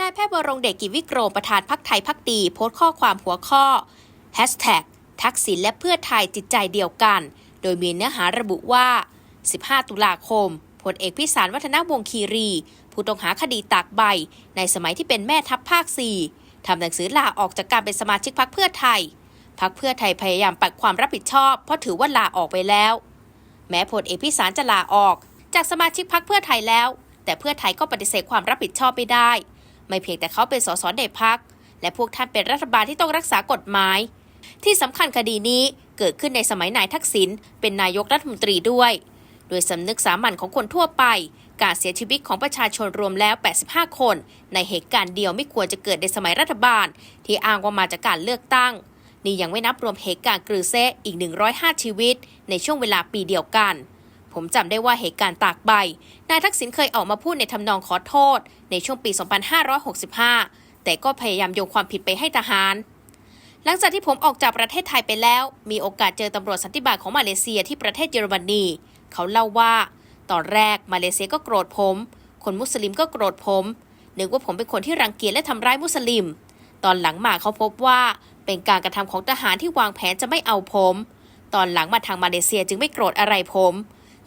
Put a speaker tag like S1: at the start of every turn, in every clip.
S1: นายแพทย์วรงเดชกิวิกรมประธานพักไทยพักดีโพสต์ข้อความหัวข้อ Hashtag ทักษิณและเพื่อไทยจิตใจเดียวกัน โดยมีเนื้อหาระบุว่า 15 ตุลาคมพลเอกพิสารวัฒนวงคีรี ผู้ต้องหาคดีตากใบ ในสมัยที่เป็นแม่ทัพภาค 4 ทำหนังสือลาออกจากการเป็นสมาชิกพักเพื่อไทย พักเพื่อไทยพยายามปัดความรับผิดชอบ เพราะถือว่าลาออกไปแล้ว แม้พลเอกพิสารจะลาออก จากสมาชิกพักเพื่อไทยแล้ว แต่เพื่อไทยก็ปฏิเสธความรับผิดชอบไม่ได้ ไม่เพียงแต่เขาเป็นสสในพัก และพวกท่านเป็นรัฐบาลที่ต้องรักษากฎหมาย ที่สำคัญคดีนี้เกิดขึ้นในสมัยนายทักษิณเป็นนายกรัฐมนตรีด้วย โดยสำนึกสามัญของคนทั่วไป การเสียชีวิตของประชาชนรวมแล้ว 85 คน ในเหตุการณ์เดียวไม่ควรจะเกิดในสมัยรัฐบาล ที่อ้างว่ามาจากการเลือกตั้ง นี่ยังไม่นับรวมเหตุการณ์กรือเซอีก 105 ชีวิต ในช่วงเวลาปีเดียวกัน ผมจำได้ว่าเหตุการณ์ตากใบ นายทักษิณเคยออกมาพูดในทำนองขอโทษ ในช่วงปี 2565 แต่ก็พยายามโยงความผิดไปให้ทหาร หลังจากที่ผมออกจากประเทศไทยไปแล้ว มีโอกาสเจอตำรวจสันติบาลของมาเลเซียที่ประเทศเยอรมนี เขาเล่าว่า ตอนแรกมาเลเซียก็โกรธผม คนมุสลิมก็โกรธผมนึกว่าผมเป็นคนที่รังเกียจและทำร้ายมุสลิม ตอนหลังมาเขาพบว่าเป็นการกระทำของทหารที่วางแผนจะไม่เอาผม ตอนหลังมาทางมาเลเซียจึงไม่โกรธอะไรผม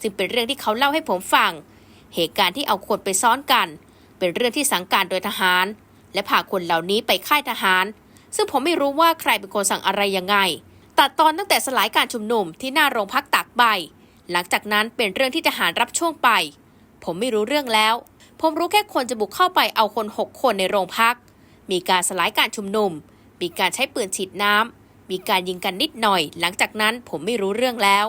S1: จึงเป็นเรื่องที่เขาเล่าให้ผมฟัง เหตุการณ์ที่เอาคนไปซ้อนกัน เป็นเรื่องที่สังการโดยทหาร และพาคนเหล่านี้ไปค่ายทหาร ซึ่งผมไม่รู้ว่าใครเป็นคนสั่งอะไรยังไง ตัดตอนตั้งแต่สลายการชุมนุมที่หน้าโรงพักตากใบ หลังจากนั้นเป็นเรื่องที่ทหารรับช่วงไป ผมไม่รู้เรื่องแล้ว ผมรู้แค่คนจะบุกเข้าไปเอาคนหกคนในโรงพัก มีการสลายการชุมนุม มีการใช้ปืนฉีดน้ำมีการยิงกันนิดหน่อย หลังจากนั้นผมไม่รู้เรื่องแล้ว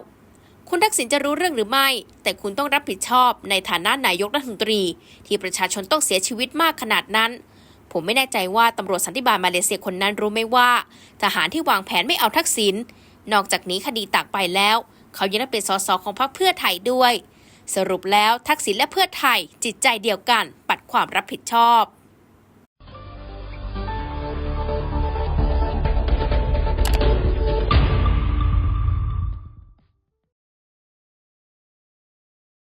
S1: คุณทักษิณจะรู้เรื่องหรือไม่ แต่คุณต้องรับผิดชอบในฐานะนายกรัฐมนตรี ที่ประชาชนต้องเสียชีวิตมากขนาดนั้น ผมไม่แน่ใจว่าตำรวจสันติบาลมาเลเซียคนนั้นรู้ไหมว่า ทหารที่วางแผนไม่เอาทักษิณนอกจากนี้คดีตากไปแล้ว เขายังได้เป็นสสของพรรคเพื่อไทยด้วย สรุปแล้วทักษิณและเพื่อไทยจิตใจเดียวกัน ปัดความรับผิดชอบ